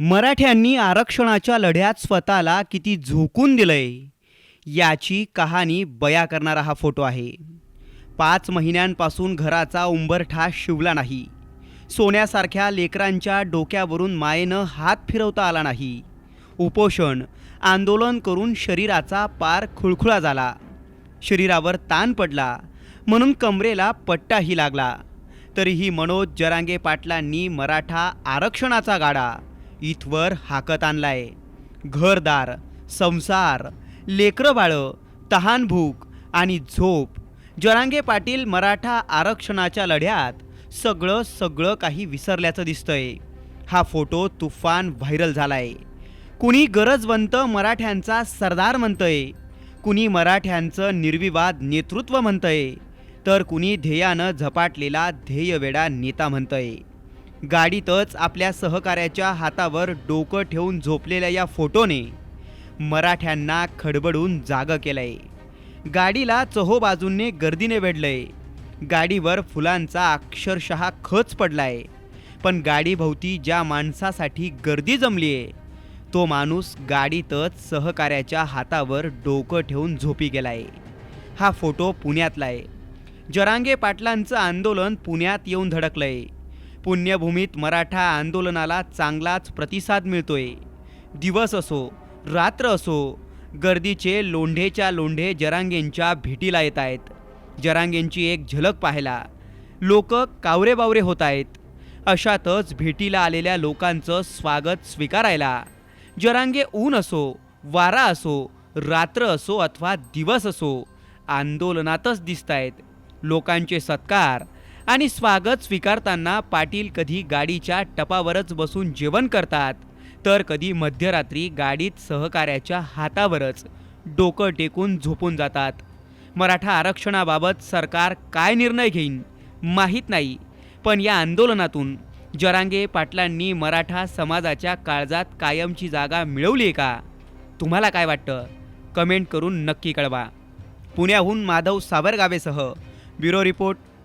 मराठ्यांनी आरक्षणाच्या लढ्यात स्वतःला किती झोकून दिलंय याची कहाणी बया करणारा हा फोटो आहे. पाच महिन्यांपासून घराचा उंबरठा शिवला नाही. सोन्यासारख्या लेकरांच्या डोक्यावरून मायेनं हात फिरवता आला नाही. उपोषण आंदोलन करून शरीराचा पार खुळखुळा झाला. शरीरावर ताण पडला म्हणून कमरेला पट्टाही लागला. तरीही मनोज जरांगे पाटलांनी मराठा आरक्षणाचा गाडा इथवर हाकत आणलाय. घरदार संसार लेकरं बाळं तहानभूक आणि झोप. जरांगे पाटील मराठा आरक्षणाच्या लढ्यात सगळं सगळं काही विसरल्याचं दिसतंय. हा फोटो तुफान व्हायरल झालाय. कुणी गरजवंत मराठ्यांचा सरदार म्हणतंय. कुणी मराठ्यांचं निर्विवाद नेतृत्व म्हणतंय. तर कुणी ध्येयानं झपाटलेला ध्येयवेडा नेता म्हणतंय. गाडीतच आपल्या सहकाऱ्याच्या हातावर डोकं ठेवून झोपलेल्या या फोटोने मराठ्यांना खडबडून जागं केलंय. गाडीला चहोबाजूंनी गर्दीने वेढलंय. गाडीवर फुलांचा अक्षरशः खच पडलाय. पण गाडीभोवती ज्या माणसासाठी गर्दी जमलीये तो माणूस गाडीतच सहकाऱ्याच्या हातावर डोकं ठेवून झोपी गेलाय. हा फोटो पुण्यातला आहे जरांगे पाटलांचं आंदोलन पुण्यात येऊन धडकलंय. पुण्यभूमीत मराठा आंदोलनाला चांगलाच प्रतिसाद मिळतोय. दिवस असो रात्र असो गर्दीचे लोंढेच्या लोंढे जरांगेंच्या भेटीला येत आहेत जरांगेंची एक झलक पाहायला. लोक कावरेबावरे होत आहेत अशातच भेटीला आलेल्या लोकांचं स्वागत स्वीकारायला. जरांगे ऊन असो वारा असो रात्र असो अथवा दिवस असो आंदोलनातच दिसत आहेत लोकांचे सत्कार आणि स्वागत स्वीकारताना पाटील कधी गाडीच्या टपावरच बसून जेवण करतात तर कधी मध्यरात्री गाडीत सहकार्याच्या हातावरच डोकं टेकून झोपून जातात. मराठा आरक्षणाबाबत सरकार काय निर्णय घेईन माहीत नाही पण या आंदोलनातून जरांगे पाटलांनी मराठा समाजाच्या काळजात कायमची जागा मिळवली आहे का? तुम्हाला काय वाटतं? कमेंट करून नक्की कळवा. पुण्याहून माधव सावरगावेसह bureau report